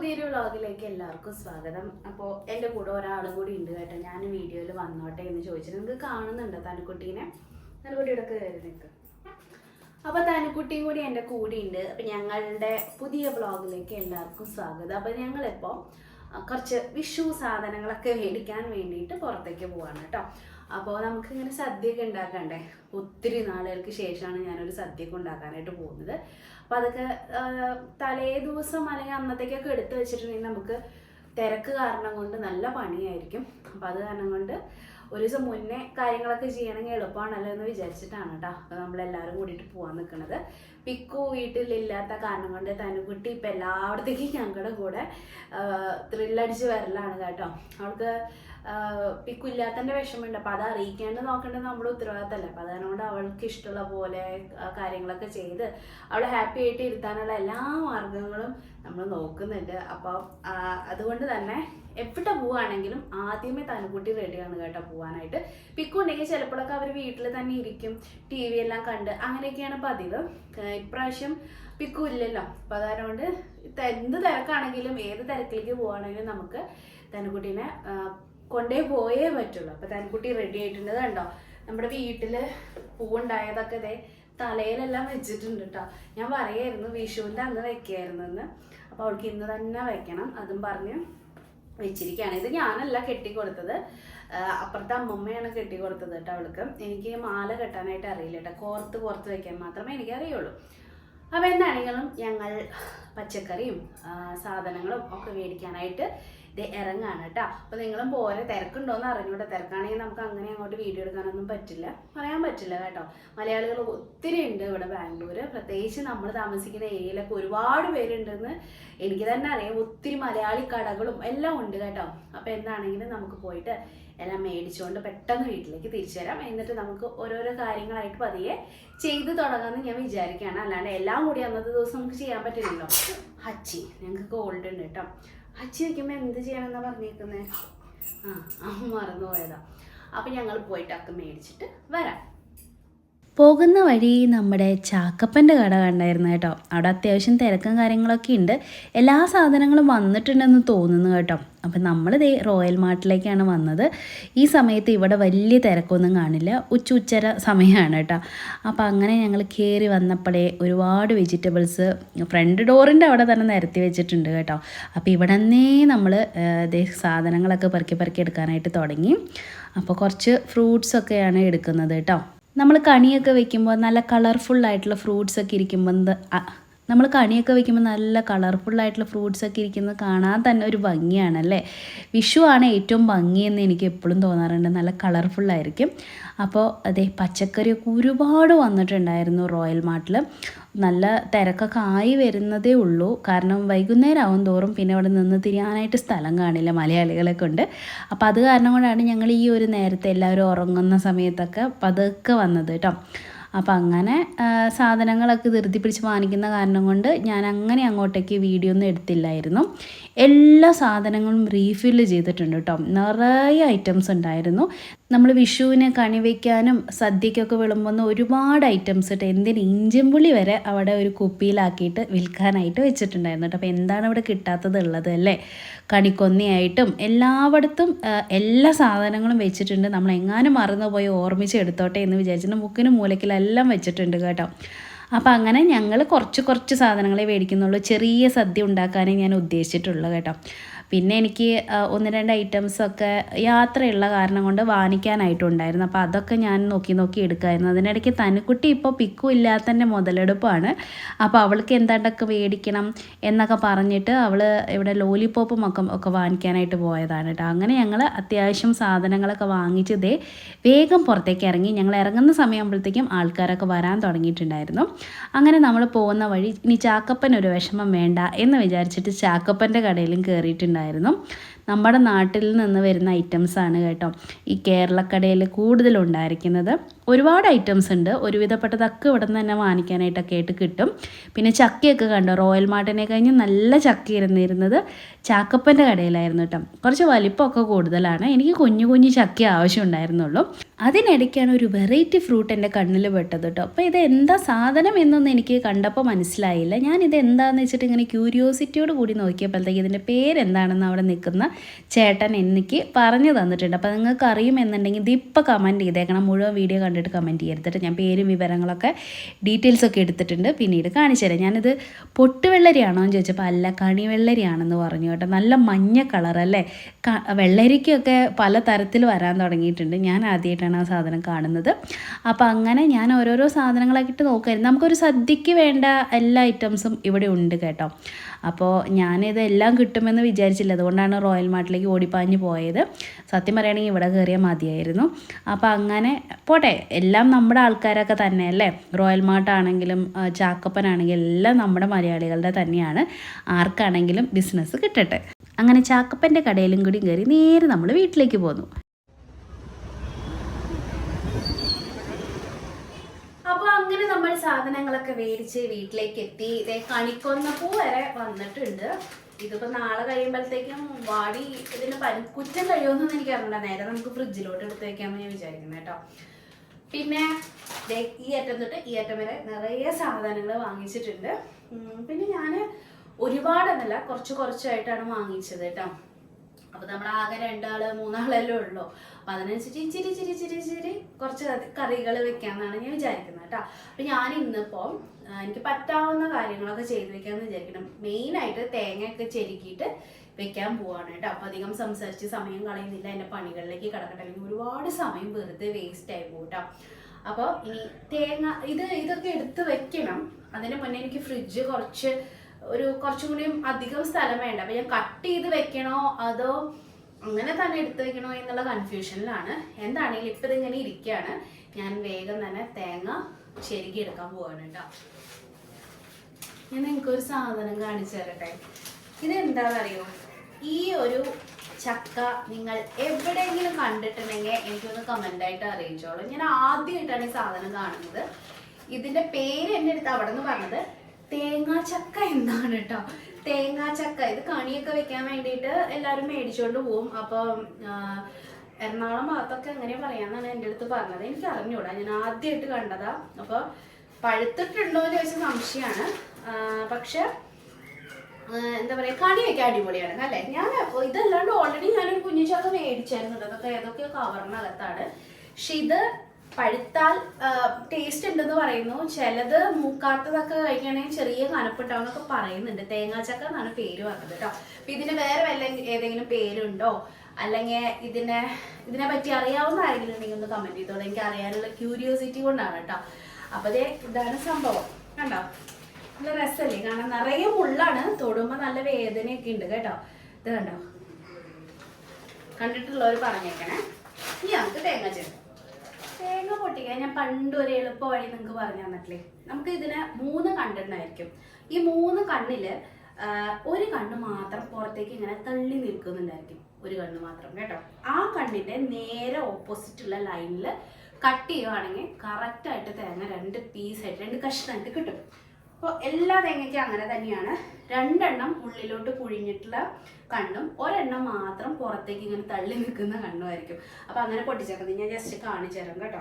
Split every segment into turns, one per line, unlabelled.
പുതിയൊരു വ്ളോഗിലേക്ക് എല്ലാവർക്കും സ്വാഗതം. അപ്പോൾ എന്റെ കൂടെ ഒരാളും കൂടി ഉണ്ട് കേട്ടോ. ഞാൻ വീഡിയോയിൽ വന്നോട്ടെ എന്ന് ചോദിച്ചിട്ട് നിങ്ങൾക്ക് കാണുന്നുണ്ടോ തനുക്കുട്ടീനെ? തനുക്കുട്ടിയുടെ കയറി നിൽക്ക്. അപ്പോൾ തനുക്കുട്ടിയും കൂടി എന്റെ കൂടെ ഉണ്ട്. അപ്പം ഞങ്ങളുടെ പുതിയ വ്ളോഗിലേക്ക് എല്ലാവർക്കും സ്വാഗതം. അപ്പോൾ ഞങ്ങളിപ്പോൾ കുറച്ച് വിഷു സാധനങ്ങളൊക്കെ മേടിക്കാൻ വേണ്ടിയിട്ട് പുറത്തേക്ക് പോവാണ് കേട്ടോ. അപ്പോൾ നമുക്ക് നമുക്കിങ്ങനെ സദ്യയൊക്കെ ഉണ്ടാക്കണ്ടേ? ഒത്തിരി നാളുകൾക്ക് ശേഷമാണ് ഞാനൊരു സദ്യയൊക്കെ ഉണ്ടാക്കാനായിട്ട് പോകുന്നത്. അപ്പോൾ അതൊക്കെ തലേ ദിവസം അല്ലെങ്കിൽ അന്നത്തേക്കൊക്കെ എടുത്തു വെച്ചിട്ടുണ്ടെങ്കിൽ നമുക്ക് തിരക്ക് കാരണം കൊണ്ട് നല്ല പണിയായിരിക്കും. അപ്പം അത് കാരണം കൊണ്ട് ഒരു ദിവസം മുന്നേ കാര്യങ്ങളൊക്കെ ചെയ്യണമെങ്കിൽ എളുപ്പമാണല്ലോ എന്ന് വിചാരിച്ചിട്ടാണ് കേട്ടോ നമ്മളെല്ലാവരും കൂടിയിട്ട് പോകാൻ നിൽക്കുന്നത്. പിക്കു വീട്ടിലില്ലാത്ത കാരണം കൊണ്ട് തനുകുട്ടി ഇപ്പം എല്ലായിടത്തേക്കും ഞങ്ങളുടെ കൂടെ ത്രില്ലടിച്ച് വരലാണ് കേട്ടോ. അവൾക്ക് പിക്കു ഇല്ലാത്തതിന്റെ വിഷമമുണ്ട്. അപ്പോൾ അത് അറിയിക്കാണ്ട് നോക്കേണ്ടത് നമ്മുടെ ഉത്തരവാദിത്തമല്ല? അപ്പോൾ അതുകൊണ്ട് അവൾക്ക് ഇഷ്ടമുള്ള പോലെ കാര്യങ്ങളൊക്കെ ചെയ്ത് അവളെ ഹാപ്പി ആയിട്ട് ഇരുത്താനുള്ള എല്ലാ മാർഗങ്ങളും നമ്മൾ നോക്കുന്നുണ്ട്. അപ്പോൾ അതുകൊണ്ട് തന്നെ എവിടെ പോവുകയാണെങ്കിലും ആദ്യമേ തനുകുട്ടി റെഡിയാണ് കേട്ടോ പോകാനായിട്ട് പിക്കുണ്ടെങ്കിൽ ചിലപ്പോഴൊക്കെ അവർ വീട്ടിൽ തന്നെ ഇരിക്കും. ടി വി എല്ലാം കണ്ട് അങ്ങനെയൊക്കെയാണ് പതിവ്. ഇപ്രാവശ്യം പിക്കു ഇല്ലല്ലോ. അപ്പം അതുകൊണ്ട് എന്ത് തിരക്കാണെങ്കിലും ഏത് തിരക്കിലേക്ക് പോവുകയാണെങ്കിലും നമുക്ക് തനുകുട്ടീനെ കൊണ്ടേ പോയേ പറ്റുള്ളൂ. അപ്പോൾ തൻകുട്ടി റെഡി ആയിട്ടുണ്ട്. കണ്ടോ? നമ്മുടെ വീട്ടിൽ പൂവുണ്ടായതൊക്കെ ഇതേ തലയിലെല്ലാം വെച്ചിട്ടുണ്ട് കേട്ടോ ഞാൻ പറയായിരുന്നു വിഷുവിന്റെ അന്ന് വെക്കായിരുന്നു എന്ന് അപ്പോൾ അവൾക്ക് ഇന്ന് തന്നെ വെക്കണം. അതും പറഞ്ഞ് വെച്ചിരിക്കുകയാണ്. ഇത് ഞാനല്ല കെട്ടിക്കൊടുത്തത്. കൊടുത്തത് അപ്പുറത്തെ അമ്മമ്മയാണ് കെട്ടിക്കൊടുത്തത് കേട്ടോ അവൾക്ക്. എനിക്ക് മാല കെട്ടാനായിട്ട് അറിയില്ല കേട്ടോ കോർത്ത് കോർത്ത് വെക്കാൻ മാത്രമേ എനിക്ക് അറിയുള്ളൂ അപ്പോൾ എന്താണെങ്കിലും ഞങ്ങൾ പച്ചക്കറിയും സാധനങ്ങളും ഒക്കെ മേടിക്കാനായിട്ട് ഇറങ്ങാണ് കേട്ടോ. അപ്പോൾ നിങ്ങളും പോരെ തിരക്കുണ്ടോയെന്ന് അറിഞ്ഞൂടെ. തിരക്കാണെങ്കിൽ നമുക്ക് അങ്ങനെ അങ്ങോട്ട് വീഡിയോ എടുക്കാനൊന്നും പറ്റില്ല. പറയാൻ പറ്റില്ല കേട്ടോ. മലയാളികൾ ഒത്തിരി ഉണ്ട് ഇവിടെ ബാംഗ്ലൂർ പ്രത്യേകിച്ച് നമ്മൾ താമസിക്കുന്ന ഏരിയയിലൊക്കെ ഒരുപാട് പേരുണ്ടെന്ന് എനിക്ക് തന്നെ അറിയാം. ഒത്തിരി മലയാളി കടകളും എല്ലാം ഉണ്ട് കേട്ടോ. അപ്പോൾ എന്താണെങ്കിലും നമുക്ക് പോയിട്ട് എല്ലാം മേടിച്ചുകൊണ്ട് പെട്ടെന്ന് വീട്ടിലേക്ക് തിരിച്ചു വരാം. എന്നിട്ട് നമുക്ക് ഓരോരോ കാര്യങ്ങളായിട്ട് പതിയെ ചെയ്ത് തുടങ്ങാമെന്ന് ഞാൻ വിചാരിക്കുകയാണ്. അല്ലാണ്ട് എല്ലാം കൂടി അന്നത്തെ ദിവസം നമുക്ക് ചെയ്യാൻ പറ്റില്ലല്ലോ. ഹച്ചി ഞങ്ങൾക്ക് ഗോൾഡ് ഉണ്ട് കേട്ടോ. ഹച്ചി വയ്ക്കുമ്പോൾ എന്ത് ചെയ്യണമെന്നാണ് പറഞ്ഞേക്കുന്നത് ആ മറന്നു പോയതാ അപ്പം ഞങ്ങൾ പോയിട്ടൊക്കെ മേടിച്ചിട്ട് വരാം.
പോകുന്ന വഴി നമ്മുടെ ചാക്കപ്പന്റെ കട കണ്ടായിരുന്നു കേട്ടോ. അവിടെ അത്യാവശ്യം തിരക്കും കാര്യങ്ങളൊക്കെ ഉണ്ട്. എല്ലാ സാധനങ്ങളും വന്നിട്ടുണ്ടെന്ന് തോന്നുന്നു കേട്ടോ. അപ്പം നമ്മൾ ദേ റോയൽ മാർട്ടിലേക്കാണ് വന്നത്. ഈ സമയത്ത് ഇവിടെ വലിയ തിരക്കൊന്നും കാണില്ല. ഉച്ച ഉച്ചര സമയമാണ് കേട്ടോ. അപ്പോൾ അങ്ങനെ ഞങ്ങൾ കയറി വന്നപ്പോഴേ ഒരുപാട് വെജിറ്റബിൾസ് ഫ്രണ്ട് ഡോറിന്റെ അവിടെ തന്നെ നിരത്തി വെച്ചിട്ടുണ്ട് കേട്ടോ. അപ്പോൾ ഇവിടെ തന്നെ നമ്മൾ സാധനങ്ങളൊക്കെ പെറുക്കി പെറുക്കി എടുക്കാനായിട്ട് തുടങ്ങി. അപ്പോൾ കുറച്ച് ഫ്രൂട്ട്സൊക്കെയാണ് എടുക്കുന്നത് കേട്ടോ. നമ്മൾ കണിയൊക്കെ വെക്കുമ്പോൾ നല്ല കളർഫുൾ ആയിട്ടുള്ള ഫ്രൂട്ട്സ് ഒക്കെ ഇരിക്കുമ്പോൾ നമ്മൾ കണിയൊക്കെ വെക്കുമ്പോൾ നല്ല കളർഫുൾ ആയിട്ടുള്ള ഫ്രൂട്ട്സ് ഒക്കെ ഇരിക്കുന്നത് കാണാൻ തന്നെ ഒരു ഭംഗിയാണല്ലേ വിഷു ആണ് ഏറ്റവും ഭംഗിയെന്ന് എനിക്ക് എപ്പോഴും തോന്നാറുണ്ട്. നല്ല കളർഫുൾ ആയിരിക്കും. അപ്പോൾ അതെ പച്ചക്കറിയൊക്കെ ഒരുപാട് വന്നിട്ടുണ്ടായിരുന്നു റോയൽ മാർട്ടിൽ നല്ല തിരക്കൊക്കെ ആയി വരുന്നതേ ഉള്ളൂ. കാരണം വൈകുന്നേരം ആവും തോറും പിന്നെ അവിടെ നിന്ന് തിരിയാനായിട്ട് സ്ഥലം കാണില്ല. മലയാളികളെ കൊണ്ട് അപ്പോൾ അത് കാരണം കൊണ്ടാണ് ഞങ്ങൾ ഈ ഒരു നേരത്തെ എല്ലാവരും ഉറങ്ങുന്ന സമയത്തൊക്കെ പതുക്കെ വന്നത് കേട്ടോ. അപ്പം അങ്ങനെ സാധനങ്ങളൊക്കെ ധൃതി പിടിച്ച് വാങ്ങിക്കുന്ന കാരണം കൊണ്ട് ഞാൻ അങ്ങനെ അങ്ങോട്ടേക്ക് വീഡിയോ ഒന്നും എടുത്തില്ലായിരുന്നു. എല്ലാ സാധനങ്ങളും റീഫില്ല് ചെയ്തിട്ടുണ്ട് കേട്ടോ. നിറയെ ഐറ്റംസ് ഉണ്ടായിരുന്നു. നമ്മൾ വിഷുവിനെ കണി വയ്ക്കാനും സദ്യക്കൊക്കെ വിളമ്പുന്ന ഒരുപാട് ഐറ്റംസ് ഇട്ട് എന്തിന് ഇഞ്ചിമ്പുളി വരെ അവിടെ ഒരു കുപ്പിയിലാക്കിയിട്ട് വിൽക്കാനായിട്ട് വെച്ചിട്ടുണ്ടായിരുന്നു കേട്ടോ. അപ്പോൾ എന്താണ് ഇവിടെ കിട്ടാത്തത് ഉള്ളത് അല്ലേ? കണിക്കൊന്നയായിട്ടും എല്ലായിടത്തും എല്ലാ സാധനങ്ങളും വെച്ചിട്ടുണ്ട്. നമ്മൾ എങ്ങാനും മറന്നു പോയി ഓർമ്മിച്ച് എടുത്തോട്ടെ എന്ന് വിചാരിച്ചിട്ട് മുക്കിനും മൂലക്കിലെല്ലാം വെച്ചിട്ടുണ്ട് കേട്ടോ. അപ്പോൾ അങ്ങനെ ഞങ്ങൾ കുറച്ച് കുറച്ച് സാധനങ്ങളെ മേടിക്കുന്നുള്ളൂ. ചെറിയ സദ്യ ഉണ്ടാക്കാനേ ഞാൻ ഉദ്ദേശിച്ചിട്ടുള്ളൂ കേട്ടോ. പിന്നെ എനിക്ക് ഒന്ന് രണ്ട് ഐറ്റംസൊക്കെ യാത്രയുള്ള കാരണം കൊണ്ട് വാങ്ങിക്കാനായിട്ടുണ്ടായിരുന്നു. അപ്പോൾ അതൊക്കെ ഞാൻ നോക്കി നോക്കി എടുക്കായിരുന്നു. അതിനിടയ്ക്ക് തനുക്കുട്ടി ഇപ്പോൾ പിക്കും ഇല്ലാത്തതിന്റെ മുതലെടുപ്പാണ്. അപ്പോൾ അവൾക്ക് എന്താണ്ടൊക്കെ മേടിക്കണം എന്നൊക്കെ പറഞ്ഞിട്ട് അവൾ ഇവിടെ ലോലിപ്പോപ്പും ഒക്കെ ഒക്കെ വാങ്ങിക്കാനായിട്ട് പോയതാണ് കേട്ടോ. അങ്ങനെ ഞങ്ങൾ അത്യാവശ്യം സാധനങ്ങളൊക്കെ വാങ്ങിച്ചതേ വേഗം പുറത്തേക്ക് ഇറങ്ങി. ഞങ്ങൾ ഇറങ്ങുന്ന സമയമാകുമ്പോഴത്തേക്കും ആൾക്കാരൊക്കെ വരാൻ തുടങ്ങിയിട്ടുണ്ടായിരുന്നു. അങ്ങനെ നമ്മൾ പോകുന്ന വഴി ഇനി ചാക്കപ്പൻ ഒരു വിഷമം വേണ്ട എന്ന് വിചാരിച്ചിട്ട് ചാക്കപ്പന്റെ കടയിലും കയറിയിട്ടുണ്ടായിരുന്നു നമ്മുടെ നാട്ടിൽ നിന്ന് വരുന്ന ഐറ്റംസ് ആണ് കേട്ടോ. ഈ കേരളക്കടയിൽ കൂടുതലുണ്ടായിരിക്കുന്നത് ഒരുപാട് ഐറ്റംസ് ഉണ്ട്. ഒരുവിധപ്പെട്ടതൊക്കെ ഇവിടെ നിന്ന് തന്നെ വാങ്ങിക്കാനായിട്ടൊക്കെ ആയിട്ട് കിട്ടും. പിന്നെ ചക്കയൊക്കെ കണ്ടോ? റോയൽ മാർട്ടിനെ കഴിഞ്ഞ് നല്ല ചക്ക ചാക്കപ്പന്റെ കടയിലായിരുന്നു കേട്ടോ. കുറച്ച് വലിപ്പമൊക്കെ കൂടുതലാണ്. എനിക്ക് കുഞ്ഞു കുഞ്ഞു ചക്ക ആവശ്യമുണ്ടായിരുന്നുള്ളൂ. അതിനിടയ്ക്കാണ് ഒരു വെറൈറ്റി ഫ്രൂട്ട് എന്റെ കണ്ണിൽ പെട്ടത് കേട്ടോ. അപ്പോൾ ഇത് എന്താ സാധനം എന്നൊന്നും എനിക്ക് കണ്ടപ്പോൾ മനസ്സിലായില്ല. ഞാൻ ഇത് എന്താണെന്ന് വെച്ചിട്ട് ഇങ്ങനെ ക്യൂരിയോസിറ്റിയോട് കൂടി നോക്കിയപ്പോഴത്തേക്ക് ഇതിന്റെ പേരെന്താണെന്ന് അവിടെ നിൽക്കുന്ന ചേട്ടൻ എനിക്ക് പറഞ്ഞു തന്നിട്ടുണ്ട്. അപ്പോൾ നിങ്ങൾക്ക് അറിയുമെന്നുണ്ടെങ്കിൽ ഇത് ഇപ്പോൾ കമന്റ് ചെയ്തേക്കണം. മുഴുവൻ വീഡിയോ കണ്ടിട്ട് കമന്റ് ചെയ്തിട്ട് ഞാൻ പേരും വിവരങ്ങളൊക്കെ ഡീറ്റെയിൽസ് ഒക്കെ എടുത്തിട്ടുണ്ട്. പിന്നീട് കാണിച്ചു തരാം. ഞാനിത് പൊട്ടുവെള്ളരിയാണോ എന്ന് ചോദിച്ചപ്പോൾ അല്ല കണിവെള്ളരിയാണെന്ന് പറഞ്ഞു കേട്ടോ. നല്ല മഞ്ഞ കളർ അല്ലേ? വെള്ളരിക്കൊക്കെ പല തരത്തിൽ വരാൻ തുടങ്ങിയിട്ടുണ്ട്. ഞാൻ ആദ്യമായിട്ടാണ് ആ സാധനം കാണുന്നത്. അപ്പോൾ അങ്ങനെ ഞാൻ ഓരോരോ സാധനങ്ങളൊക്കെ ഇട്ട് നോക്കായിരുന്നു നമുക്കൊരു സദ്യക്ക് വേണ്ട എല്ലാ ഐറ്റംസും ഇവിടെ ഉണ്ട് കേട്ടോ. അപ്പോൾ ഞാനിത് എല്ലാം കിട്ടുമെന്ന് വിചാരിച്ചില്ല. അതുകൊണ്ടാണ് റോയൽ മാർട്ടിലേക്ക് ഓടിപ്പാഞ്ഞ് പോയത്. സത്യം പറയുകയാണെങ്കിൽ ഇവിടെ കയറിയാൽ മതിയായിരുന്നു. അപ്പോൾ അങ്ങനെ പോട്ടെ എല്ലാം നമ്മുടെ ആൾക്കാരൊക്കെ തന്നെയല്ലേ റോയൽ മാർട്ടാണെങ്കിലും ചാക്കപ്പനാണെങ്കിലും എല്ലാം നമ്മുടെ മലയാളികളുടെ തന്നെയാണ്. ആർക്കാണെങ്കിലും ബിസിനസ് കിട്ടട്ടെ. അങ്ങനെ ചാക്കപ്പന്റെ കടയിലും കൂടി കയറി നേരെ നമ്മൾ വീട്ടിലേക്ക് പോന്നു
അപ്പൊ അങ്ങനെ നമ്മൾ സാധനങ്ങളൊക്കെ മേടിച്ച് വീട്ടിലേക്ക് എത്തി. ഇതേ കണിക്കൊന്നപ്പൂ വരെ വന്നിട്ടുണ്ട്. ഇതിപ്പോ നാളെ കഴിയുമ്പോഴത്തേക്കും വാടി ഇതിന് പനി കുറ്റം കഴിയുമെന്നൊന്നും എനിക്ക് അറിയണ്ട നേരെ നമുക്ക് ഫ്രിഡ്ജിലോട്ട് എടുത്ത് വെക്കാമെന്ന് ഞാൻ വിചാരിക്കുന്നത് കേട്ടോ. പിന്നെ ഈ അറ്റം തൊട്ട് ഈ അറ്റം വരെ നിറയെ സാധനങ്ങൾ വാങ്ങിച്ചിട്ടുണ്ട്. പിന്നെ ഞാൻ ഒരുപാടെന്നല്ല കുറച്ച് കുറച്ചായിട്ടാണ് വാങ്ങിച്ചത് കേട്ടോ. അപ്പൊ നമ്മൾ ആകെ രണ്ടാൾ മൂന്നാളല്ലേ ഉള്ളൂ. അപ്പൊ അതിനനുസരിച്ച് ഇച്ചിരി ഇച്ചിരി ഇച്ചിരി ഇച്ചിരി കുറച്ച് കറികൾ വെക്കാന്നാണ് ഞാൻ വിചാരിക്കുന്നത് കേട്ടോ. അപ്പൊ ഞാൻ ഇന്നിപ്പോ എനിക്ക് പറ്റാവുന്ന കാര്യങ്ങളൊക്കെ ചെയ്ത് വെക്കാന്ന് വിചാരിക്കണം മെയിൻ ആയിട്ട് തേങ്ങയൊക്കെ ചെരുക്കിയിട്ട് വെക്കാൻ പോവാണ് കേട്ടോ. അപ്പൊ അധികം സംസാരിച്ച് സമയം കളയുന്നില്ല. എന്റെ പണികളിലേക്ക് കിടക്കട്ടെ. അല്ലെങ്കിൽ ഒരുപാട് സമയം വെറുതെ വേസ്റ്റ് ആയി പോകും കേട്ടോ. അപ്പോൾ തേങ്ങ ഇത് ഇതൊക്കെ എടുത്ത് വെക്കണം. അതിന് മുന്നേ എനിക്ക് ഫ്രിഡ്ജ് കുറച്ച് ഒരു കുറച്ചും കൂടിയും അധികം സ്ഥലം വേണ്ട. അപ്പൊ ഞാൻ കട്ട് ചെയ്ത് വെക്കണോ അതോ അങ്ങനെ തന്നെ എടുത്ത് വെക്കണോ എന്നുള്ള കൺഫ്യൂഷനിലാണ് എന്താണെങ്കിലും ഇപ്പൊ ഇതിങ്ങനെ ഇരിക്കുകയാണ് ഞാൻ വേഗം തന്നെ തേങ്ങ ശരിക്കും എടുക്കാൻ പോവാണ് കേട്ടോ ഞാൻ നിങ്ങൾക്ക് ഒരു സാധനം കാണിച്ചു തരട്ടെ. ഇത് എന്താണെന്നറിയോ ഈ ഒരു ചക്ക നിങ്ങൾ എവിടെയെങ്കിലും കണ്ടിട്ടുണ്ടെങ്കിൽ എനിക്കൊന്ന് കമന്റ് ആയിട്ട് അറിയിച്ചോളൂ. ഞാൻ ആദ്യമായിട്ടാണ് ഈ സാധനം കാണുന്നത്. ഇതിന്റെ പേര് എന്റെ അടുത്ത് അവിടെ നിന്ന് പറഞ്ഞത് തേങ്ങാ ചക്ക എന്താണ് കേട്ടോ തേങ്ങാ ചക്ക. ഇത് കണിയൊക്കെ വെക്കാൻ വേണ്ടിയിട്ട് എല്ലാവരും മേടിച്ചുകൊണ്ട് പോവും. അപ്പം എറണാകുളം ഭാഗത്തൊക്കെ അങ്ങനെ പറയാന്നാണ് എന്റെ അടുത്ത് പറഞ്ഞത്. എനിക്ക് അറിഞ്ഞൂടാ. ഞാൻ ആദ്യമായിട്ട് കണ്ടതാ. അപ്പോൾ പഴുത്തിട്ടുണ്ടോ എന്ന് ചോദിച്ച സംശയമാണ് പക്ഷെ എന്താ പറയാ കണി വെക്കാൻ അടിപൊളിയാണ് അല്ലേ? ഞാൻ ഇതല്ലാണ്ട് ഓൾറെഡി ഞാനൊരു കുഞ്ഞു ചക്ക മേടിച്ചായിരുന്നു. അതൊക്കെ ഏതൊക്കെ കവറിനകത്താണ് പക്ഷെ ഇത് പഴുത്താൽ ടേസ്റ്റ് ഉണ്ടെന്ന് പറയുന്നു. ചിലത് മൂക്കാത്തതൊക്കെ കഴിക്കുകയാണെങ്കിൽ ചെറിയ കനപ്പുണ്ടാവുന്നൊക്കെ പറയുന്നുണ്ട്. തേങ്ങാച്ചക്ക എന്നാണ് പേര് പറഞ്ഞത് കേട്ടോ. അപ്പൊ ഇതിന് വേറെ വല്ല ഏതെങ്കിലും പേരുണ്ടോ? അല്ലെങ്കിൽ ഇതിനെ ഇതിനെ പറ്റി അറിയാവുന്ന ആരെങ്കിലും ഉണ്ടെങ്കിൽ ഒന്ന് കമന്റ് ചെയ്തോളൂ. എനിക്ക് അറിയാനുള്ള ക്യൂരിയോസിറ്റി കൊണ്ടാണ് കേട്ടോ. അപ്പൊ ദേ ഇതാണ് സംഭവം. കണ്ടോ? നല്ല രസമല്ലേ കാരണം നിറയെ മുള്ളാണ്. തൊടുമ്പോ നല്ല വേദനയൊക്കെ ഉണ്ട് കേട്ടോ. ഇത് കണ്ടോ? കണ്ടിട്ടുള്ളവർ പറഞ്ഞേക്കണേ. ഇനി നമുക്ക് തേങ്ങ ചേർക്കാം തേങ്ങ പൊട്ടിക്കാൻ ഞാൻ പണ്ട് ഒരു എളുപ്പ വഴി നിങ്ങൾക്ക് പറഞ്ഞു തന്നിട്ടില്ലേ നമുക്ക് ഇതിന് മൂന്ന് കണ്ണുണ്ടായിരിക്കും ഈ മൂന്ന് കണ്ണിൽ ഒരു കണ്ണ് മാത്രം പുറത്തേക്ക് ഇങ്ങനെ തള്ളി നിൽക്കുന്നുണ്ടായിരിക്കും. ഒരു കണ്ണ് മാത്രം കേട്ടോ. ആ കണ്ണിന്റെ നേരെ ഓപ്പോസിറ്റ് ഉള്ള ലൈനിൽ കട്ട് ചെയ്യുവാണെങ്കിൽ കറക്റ്റ് ആയിട്ട് തേങ്ങ രണ്ട് പീസായിട്ട് രണ്ട് കഷ്ണമായിട്ട് കിട്ടും. അപ്പോൾ എല്ലാ തേങ്ങയ്ക്കും അങ്ങനെ തന്നെയാണ്. രണ്ടെണ്ണം ഉള്ളിലോട്ട് കുഴിഞ്ഞിട്ടുള്ള കണ്ണും ഒരെണ്ണം മാത്രം പുറത്തേക്ക് ഇങ്ങനെ തള്ളി നിൽക്കുന്ന കണ്ണുമായിരിക്കും അപ്പോൾ അങ്ങനെ പൊട്ടിച്ചേക്കുന്നത്. ഞാൻ ജസ്റ്റ് കാണിച്ചു തരാം കേട്ടോ.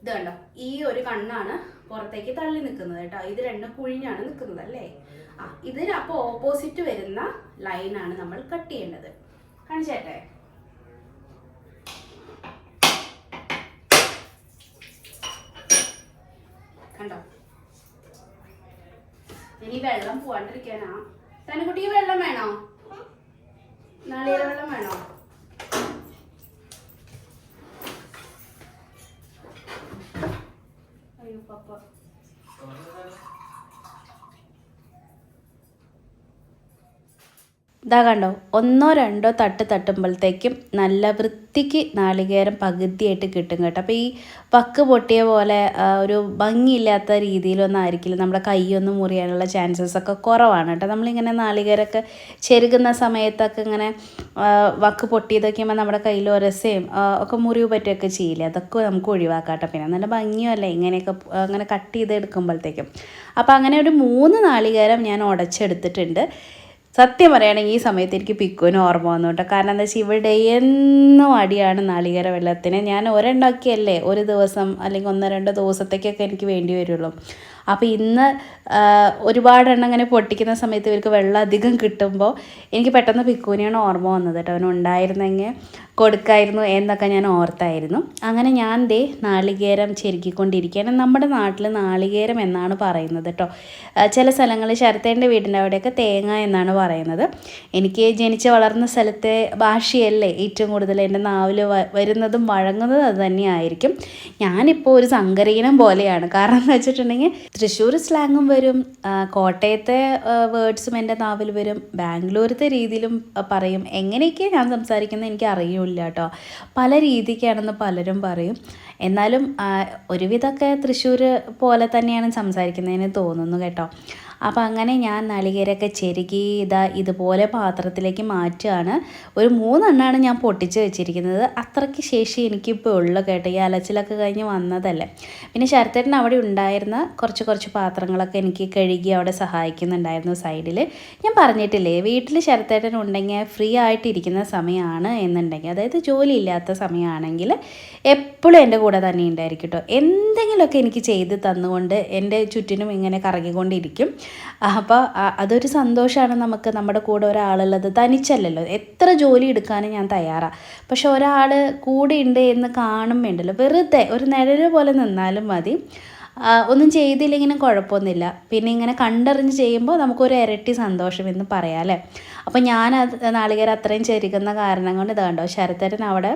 ഇത് കണ്ടോ? ഈ ഒരു കണ്ണാണ് പുറത്തേക്ക് തള്ളി നിൽക്കുന്നത് കേട്ടോ. ഇത് രണ്ടും കുഴിഞ്ഞാണ് നിൽക്കുന്നത് അല്ലേ? ആ ഇതിന് അപ്പോൾ ഓപ്പോസിറ്റ് വരുന്ന ലൈനാണ് നമ്മൾ കട്ട് ചെയ്യേണ്ടത്. കാണിച്ചേട്ടെ കണ്ടോ? ഇനി വെള്ളം പോവാണ്ടിരിക്കാനാ. തനക്കുട്ടിക്ക് വെള്ളം വേണോ? നാളികേര വെള്ളം വേണോ? അയ്യോ പപ്പ.
ഇതാ കണ്ടോ ഒന്നോ രണ്ടോ തട്ട് തട്ടുമ്പോഴത്തേക്കും നല്ല വൃത്തിക്ക് നാളികേരം പകുതിയായിട്ട് കിട്ടും കേട്ടോ. അപ്പോൾ ഈ വക്ക് പൊട്ടിയ പോലെ ഒരു ഭംഗിയില്ലാത്ത രീതിയിലൊന്നും ആയിരിക്കില്ല നമ്മുടെ കൈയൊന്നും മുറിയാനുള്ള ചാൻസസ് ഒക്കെ കുറവാണ് കേട്ടോ. നമ്മളിങ്ങനെ നാളികേരമൊക്കെ ചെരുകുന്ന സമയത്തൊക്കെ ഇങ്ങനെ വക്ക് പൊട്ടിയതൊക്കെ ആകുമ്പോൾ നമ്മുടെ കയ്യിൽ ഒരസയും ഒക്കെ മുറിവ് പറ്റുകയൊക്കെ ചെയ്യില്ലേ? അതൊക്കെ നമുക്ക് ഒഴിവാക്കാം കേട്ടോ. പിന്നെ നല്ല ഭംഗിയല്ലേ ഇങ്ങനെയൊക്കെ അങ്ങനെ കട്ട് ചെയ്ത് എടുക്കുമ്പോഴത്തേക്കും. അപ്പോൾ അങ്ങനെ ഒരു മൂന്ന് നാളികേരം ഞാൻ ഉടച്ചെടുത്തിട്ടുണ്ട്. സത്യം പറയുകയാണെങ്കിൽ ഈ സമയത്ത് എനിക്ക് പിക്കുവിന് ഓർമ്മ വന്നു കേട്ടോ കാരണം എന്താ വെച്ചാൽ ഇവിടെ എന്നും അടിയാണ് നാളികേര വെള്ളത്തിന്. ഞാൻ ഒരെണ്ണമൊക്കെയല്ലേ ഒരു ദിവസം അല്ലെങ്കിൽ ഒന്നോ രണ്ടോ ദിവസത്തേക്കൊക്കെ എനിക്ക് വേണ്ടി വരുള്ളൂ. അപ്പോൾ ഇന്ന് ഒരുപാടെണ്ണം ഇങ്ങനെ പൊട്ടിക്കുന്ന സമയത്ത് ഇവർക്ക് വെള്ളം അധികം കിട്ടുമ്പോൾ എനിക്ക് പെട്ടെന്ന് പിക്കുവിനെയാണ് ഓർമ്മ വന്നത് കേട്ടോ. അവൻ ഉണ്ടായിരുന്നെങ്കിൽ കൊടുക്കായിരുന്നു എന്നൊക്കെ ഞാൻ ഓർത്തായിരുന്നു. അങ്ങനെ ഞാൻ ദേ നാളികേരം ചെരുക്കിക്കൊണ്ടിരിക്കുകയാണ്. നമ്മുടെ നാട്ടിൽ നാളികേരം എന്നാണ് പറയുന്നത് കേട്ടോ ചില സ്ഥലങ്ങളിൽ ശരത്തേന്റെ വീടിന്റെ അവിടെയൊക്കെ തേങ്ങ എന്നാണ് പറയുന്നത്. എനിക്ക് ജനിച്ച് വളർന്ന സ്ഥലത്തെ ഭാഷയല്ലേ ഏറ്റവും കൂടുതൽ എന്റെ നാവിൽ വരുന്നതും വഴങ്ങുന്നതും അത് തന്നെയായിരിക്കും. ഞാനിപ്പോൾ ഒരു സങ്കരീനം പോലെയാണ്. കാരണം എന്ന് വെച്ചിട്ടുണ്ടെങ്കിൽ തൃശ്ശൂർ സ്ലാങ്ങും വരും കോട്ടയത്തെ വേർഡ്സും എന്റെ നാവിൽ വരും ബാംഗ്ലൂരത്തെ രീതിയിലും പറയും. എങ്ങനെയൊക്കെയാണ് ഞാൻ സംസാരിക്കുന്നത് എനിക്ക് അറിയില്ല കേട്ടോ പല രീതിക്കാണെന്ന് പലരും പറയും. എന്നാലും ഒരുവിധമൊക്കെ തൃശ്ശൂർ പോലെ തന്നെയാണ് സംസാരിക്കുന്നതിന് തോന്നുന്നു കേട്ടോ. അപ്പം അങ്ങനെ ഞാൻ നളികേരൊക്കെ ചെരുകി ഇതാ ഇതുപോലെ പാത്രത്തിലേക്ക് മാറ്റുകയാണ്. ഒരു മൂന്നെണ്ണമാണ് ഞാൻ പൊട്ടിച്ച് വെച്ചിരിക്കുന്നത്. അത്രയ്ക്ക് ശേഷി എനിക്കിപ്പോൾ ഉള്ളു കേട്ടോ. ഈ അലച്ചിലൊക്കെ കഴിഞ്ഞ് വന്നതല്ലേ. പിന്നെ ശരത്തേട്ടൻ അവിടെ ഉണ്ടായിരുന്ന കുറച്ച് കുറച്ച് പാത്രങ്ങളൊക്കെ എനിക്ക് കഴുകി അവിടെ സഹായിക്കുന്നുണ്ടായിരുന്നു സൈഡിൽ ഞാൻ പറഞ്ഞിട്ടില്ലേ വീട്ടിൽ ശരത്തേട്ടൻ ഉണ്ടെങ്കിൽ ഫ്രീ ആയിട്ടിരിക്കുന്ന സമയമാണ് എന്നുണ്ടെങ്കിൽ അതായത് ജോലി ഇല്ലാത്ത സമയമാണെങ്കിൽ എപ്പോഴും എന്റെ കൂടെ തന്നെ ഉണ്ടായിരിക്കും കേട്ടോ. എന്തെങ്കിലുമൊക്കെ എനിക്ക് ചെയ്ത് തന്നുകൊണ്ട് എന്റെ ചുറ്റിനും ഇങ്ങനെ കറങ്ങിക്കൊണ്ടിരിക്കും. അപ്പോൾ അതൊരു സന്തോഷമാണ് നമുക്ക് നമ്മുടെ കൂടെ ഒരാളുള്ളത്. തനിച്ചല്ലല്ലോ. എത്ര ജോലി എടുക്കാനും ഞാൻ തയ്യാറാണ് പക്ഷെ ഒരാൾ കൂടെ ഉണ്ട് എന്ന് കാണും വേണ്ടല്ലോ വെറുതെ ഒരു നിഴൽ പോലെ നിന്നാലും മതി. ഒന്നും ചെയ്തില്ലെങ്കിലും കുഴപ്പമൊന്നുമില്ല. പിന്നെ ഇങ്ങനെ കണ്ടറിഞ്ഞ് ചെയ്യുമ്പോൾ നമുക്കൊരു ഇരട്ടി സന്തോഷം എന്ന് പറയാം അല്ലേ? അപ്പോൾ ഞാൻ നാളികേരം അത്രയും ചെരുകുന്ന കാരണം കൊണ്ട് ഇതാണ്ടോ ശരത്തരൻ അവിടെ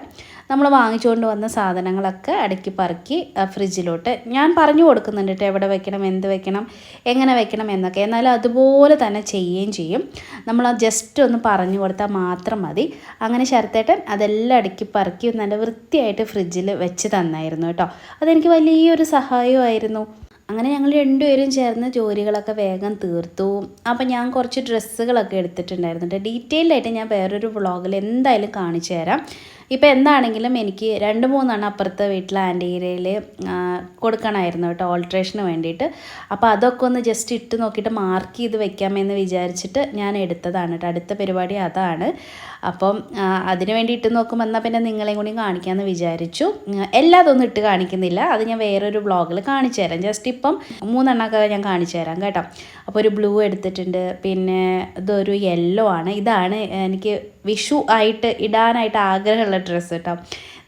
നമ്മൾ വാങ്ങിച്ചുകൊണ്ട് വന്ന സാധനങ്ങളൊക്കെ അടുക്കി പറക്കി ഫ്രിഡ്ജിലോട്ട്. ഞാൻ പറഞ്ഞു കൊടുക്കുന്നുണ്ട് കേട്ടോ എവിടെ വെക്കണം എന്ത് വെക്കണം എങ്ങനെ വെക്കണം എന്നൊക്കെ. എന്നാലും അതുപോലെ തന്നെ ചെയ്യുകയും ചെയ്യും. നമ്മൾ ജസ്റ്റ് ഒന്ന് പറഞ്ഞു കൊടുത്താൽ മാത്രം മതി. അങ്ങനെ ശരത്തേട്ടൻ അതെല്ലാം അടുക്കി പറക്കി നല്ല വൃത്തിയായിട്ട് ഫ്രിഡ്ജിൽ വെച്ച് തന്നായിരുന്നു കേട്ടോ അതെനിക്ക് വലിയൊരു സഹായമായിരുന്നു അങ്ങനെ ഞങ്ങൾ രണ്ടുപേരും ചേർന്ന് ജോലികളൊക്കെ വേഗം തീർത്തു. അപ്പം ഞാൻ കുറച്ച് ഡ്രസ്സുകളൊക്കെ എടുത്തിട്ടുണ്ടായിരുന്നു. ഡീറ്റെയിൽഡായിട്ട് ഞാൻ വേറൊരു വ്ളോഗിൽ എന്തായാലും കാണിച്ചു തരാം. ഇപ്പം എന്താണെങ്കിലും എനിക്ക് രണ്ട് മൂന്നെണ്ണം അപ്പുറത്തെ വീട്ടിലെ ആന്റീരയിൽ കൊടുക്കണമായിരുന്നു കേട്ടോ ഓൾട്രേഷന് വേണ്ടിയിട്ട്. അപ്പോൾ അതൊക്കെ ഒന്ന് ജസ്റ്റ് ഇട്ട് നോക്കിയിട്ട് മാർക്ക് ചെയ്ത് വെക്കാമെന്ന് വിചാരിച്ചിട്ട് ഞാൻ എടുത്തതാണ് കേട്ടോ. അടുത്ത പരിപാടി അതാണ്. അപ്പം അതിന് വേണ്ടി ഇട്ട് നോക്കുമ്പോൾ എന്നാൽ പിന്നെ നിങ്ങളെയും കൂടി കാണിക്കാമെന്ന് വിചാരിച്ചു. എല്ലാതൊന്നും ഇട്ട് കാണിക്കുന്നില്ല. അത് ഞാൻ വേറൊരു ബ്ലോഗിൽ കാണിച്ചു തരാം. ജസ്റ്റ് ഇപ്പം മൂന്നെണ്ണമൊക്കെ ഞാൻ കാണിച്ചു തരാം കേട്ടോ. അപ്പോൾ ഒരു ബ്ലൂ എടുത്തിട്ടുണ്ട്. പിന്നെ ഇതൊരു യെല്ലോ ആണ്. ഇതാണ് എനിക്ക് വിഷു ആയിട്ട് ഇടാനായിട്ട് ആഗ്രഹമുള്ള ഡ്രസ്സ് കേട്ടോ.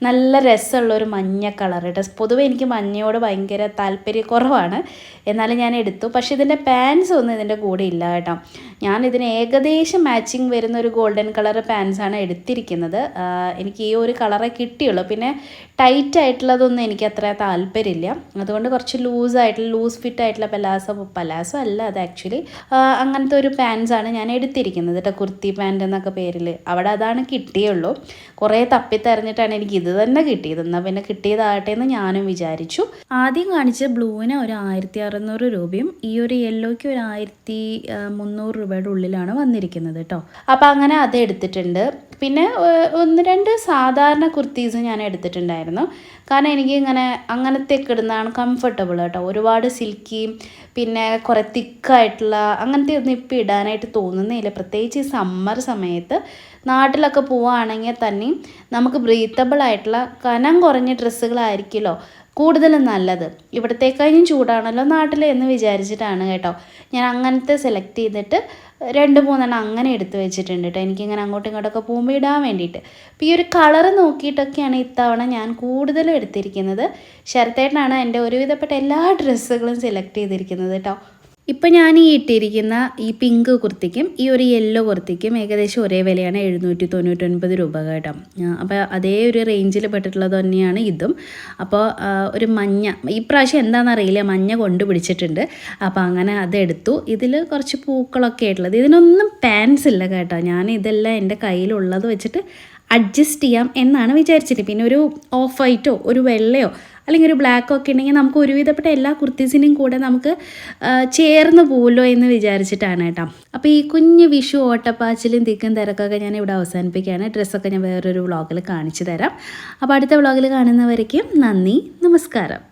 നല്ല രസമുള്ള ഒരു മഞ്ഞ കളർ കേട്ടോ. പൊതുവേ എനിക്ക് മഞ്ഞയോട് ഭയങ്കര താല്പര്യക്കുറവാണ് എന്നാലും ഞാൻ എടുത്തു. പക്ഷേ ഇതിന്റെ പാൻസ് ഒന്നും ഇതിന്റെ കൂടെ ഇല്ല കേട്ടോ. ഞാൻ ഇതിന് ഏകദേശം മാച്ചിങ് വരുന്ന ഒരു ഗോൾഡൻ കളർ പാൻസാണ് എടുത്തിരിക്കുന്നത്. എനിക്ക് ഈ ഒരു കളറേ കിട്ടിയുള്ളൂ. പിന്നെ ടൈറ്റ് ആയിട്ടുള്ളതൊന്നും എനിക്ക് അത്ര താല്പര്യമില്ല. അതുകൊണ്ട് കുറച്ച് ലൂസ് ആയിട്ടുള്ള ലൂസ് ഫിറ്റ് ആയിട്ടുള്ള പലാസോ പലാസോ അല്ല അത് ആക്ച്വലി അങ്ങനത്തെ ഒരു പാൻസാണ് ഞാൻ എടുത്തിരിക്കുന്നത് കേട്ടോ കുർത്തി പാന്റ് എന്നൊക്കെ പേരിൽ. അവിടെ അതാണ് കിട്ടിയുള്ളൂ. കുറേ തപ്പി തെരഞ്ഞിട്ടാണ് എനിക്ക് ഇത് തന്നെ കിട്ടിയത്. എന്നാൽ പിന്നെ കിട്ടിയതാകട്ടെ എന്ന് ഞാനും വിചാരിച്ചു. ആദ്യം കാണിച്ച ബ്ലൂവിന് ഒരു ആയിരത്തി അറുന്നൂറ് രൂപയും ഈ ഒരു യെല്ലോയ്ക്ക് ഒരു ആയിരത്തി മുന്നൂറ് രൂപയുടെ ഉള്ളിലാണ് വന്നിരിക്കുന്നത് കേട്ടോ. അപ്പം അങ്ങനെ അത് എടുത്തിട്ടുണ്ട്. പിന്നെ ഒന്ന് രണ്ട് സാധാരണ കുർത്തീസ് ഞാൻ എടുത്തിട്ടുണ്ടായിരുന്നു. കാരണം എനിക്ക് ഇങ്ങനെ അങ്ങനത്തെ ഒക്കെ ഇടുന്നതാണ് കംഫർട്ടബിൾ കേട്ടോ. ഒരുപാട് സിൽക്കി പിന്നെ കുറേ തിക്കായിട്ടുള്ള അങ്ങനത്തെ ഒന്നും ഇപ്പം ഇടാനായിട്ട് തോന്നുന്നില്ല. പ്രത്യേകിച്ച് ഈ സമ്മർ സമയത്ത് നാട്ടിലൊക്കെ പോവുകയാണെങ്കിൽ തന്നെയും നമുക്ക് ബ്രീത്തബിൾ ആയിട്ടുള്ള കനം കുറഞ്ഞ ഡ്രസ്സുകളായിരിക്കുമല്ലോ കൂടുതലും നല്ലത്. ഇവിടത്തേക്കഴിഞ്ഞും ചൂടാണല്ലോ നാട്ടിൽ എന്ന് വിചാരിച്ചിട്ടാണ് കേട്ടോ. ഞാൻ അങ്ങനത്തെ സെലക്ട് ചെയ്തിട്ട് രണ്ട് മൂന്നെണ്ണം അങ്ങനെ എടുത്തു വെച്ചിട്ടുണ്ട് കേട്ടോ. എനിക്കിങ്ങനെ അങ്ങോട്ടും ഇങ്ങോട്ടൊക്കെ പോകുമ്പോൾ ഇടാൻ വേണ്ടിയിട്ട്. അപ്പോൾ ഈ ഒരു കളർ നോക്കിയിട്ടൊക്കെയാണ് ഇത്തവണ ഞാൻ കൂടുതലും എടുത്തിരിക്കുന്നത്. ശരത്തേട്ടനാണ് എന്റെ ഒരുവിധപ്പെട്ട എല്ലാ ഡ്രസ്സുകളും സെലക്ട് ചെയ്തിരിക്കുന്നത് കേട്ടോ. ഇപ്പം ഞാൻ ഈ ഇട്ടിരിക്കുന്ന ഈ പിങ്ക് കുർത്തിക്കും ഈ ഒരു യെല്ലോ കുർത്തിക്കും ഏകദേശം ഒരേ വിലയാണ് എഴുന്നൂറ്റി തൊണ്ണൂറ്റൊൻപത് രൂപ കേട്ടോ. അപ്പോൾ അതേ ഒരു റേഞ്ചിൽ പെട്ടിട്ടുള്ളത് തന്നെയാണ് ഇതും. അപ്പോൾ ഒരു മഞ്ഞ ഈ പ്രാവശ്യം എന്താണെന്നറിയില്ല മഞ്ഞ കൊണ്ടുപിടിച്ചിട്ടുണ്ട് അപ്പോൾ അങ്ങനെ അതെടുത്തു. ഇതിൽ കുറച്ച് പൂക്കളൊക്കെ ആയിട്ടുള്ളത്. ഇതിനൊന്നും പാൻസ് ഇല്ല കേട്ടോ. ഞാൻ ഇതെല്ലാം എന്റെ കയ്യിലുള്ളത് വെച്ചിട്ട് അഡ്ജസ്റ്റ് ചെയ്യാം എന്നാണ് വിചാരിച്ചിട്ട്. പിന്നെ ഒരു ഓഫ് വൈറ്റോ ഒരു വെള്ളയോ അല്ലെങ്കിൽ ഒരു ബ്ലാക്ക് ഒക്കെ ഉണ്ടെങ്കിൽ നമുക്ക് ഒരുവിധപ്പെട്ട എല്ലാ കുർത്തീസിനും കൂടെ നമുക്ക് ചേർന്ന് പോവുമല്ലോ എന്ന് വിചാരിച്ചിട്ടാണ് കേട്ടോ. അപ്പോൾ ഈ കുഞ്ഞ് വിഷു ഓട്ടപ്പാച്ചിലും തിക്കും തിരക്കൊക്കെ ഞാൻ ഇവിടെ അവസാനിപ്പിക്കുകയാണ്. ഡ്രസ്സൊക്കെ ഞാൻ വേറൊരു വ്ളോഗിൽ കാണിച്ചു തരാം. അപ്പോൾ അടുത്ത വ്ളോഗിൽ കാണുന്നവരേക്കും നന്ദി നമസ്കാരം.